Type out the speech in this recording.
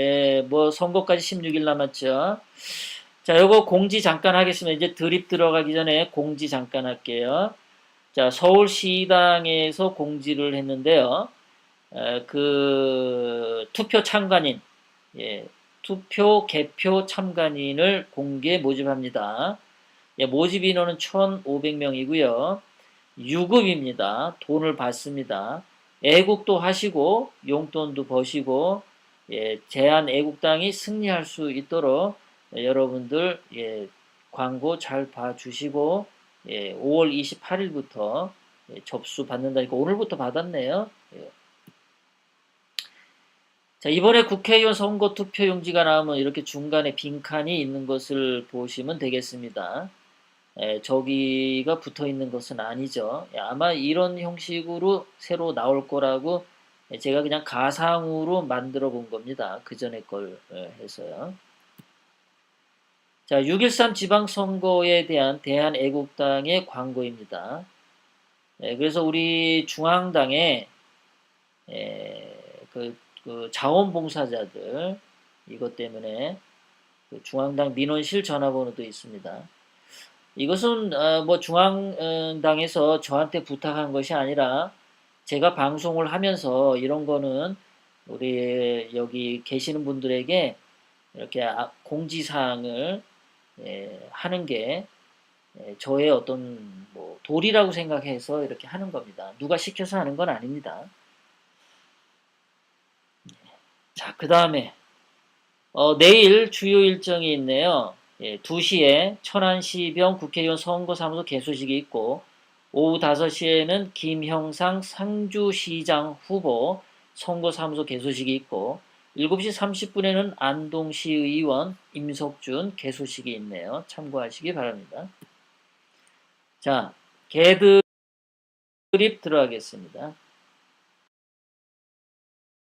예, 뭐 선거까지 16일 남았죠. 자, 요거 공지 잠깐 하겠습니다. 이제 드립 들어가기 전에 공지 잠깐 할게요. 자, 서울시당에서 공지를 했는데요. 에, 그 투표 참관인, 예, 투표 개표 참관인을 공개 모집합니다. 예, 모집 인원은 1,500명이고요. 유급입니다. 돈을 받습니다. 애국도 하시고 용돈도 버시고 예, 제한 애국당이 승리할 수 있도록 예, 여러분들 예, 광고 잘 봐주시고 예, 5월 28일부터 예, 접수 받는다니까 오늘부터 받았네요. 예. 자 이번에 국회의원 선거 투표 용지가 나오면 이렇게 중간에 빈칸이 있는 것을 보시면 되겠습니다. 예, 저기가 붙어 있는 것은 아니죠. 예, 아마 이런 형식으로 새로 나올 거라고 예, 제가 그냥 가상으로 만들어 본 겁니다. 그 전에 걸 예, 해서요. 자, 6.13 지방선거에 대한 대한애국당의 광고입니다. 예, 그래서 우리 중앙당에 예, 그, 그 자원봉사자들 이것 때문에 그 중앙당 민원실 전화번호도 있습니다. 이것은 어, 뭐 중앙당에서 저한테 부탁한 것이 아니라 제가 방송을 하면서 이런 거는 우리 여기 계시는 분들에게 이렇게 아- 공지사항을 예, 하는 게 예, 저의 어떤 뭐 도리라고 생각해서 이렇게 하는 겁니다. 누가 시켜서 하는 건 아닙니다. 자, 그 다음에 어, 내일 주요 일정이 있네요. 예, 2시에 천안시병 국회의원 선거사무소 개소식이 있고 오후 5시에는 김형상 상주시장 후보 선거사무소 개소식이 있고 7시 30분에는 안동시의원 임석준 개소식이 있네요. 참고하시기 바랍니다. 자, 개드립 들어가겠습니다.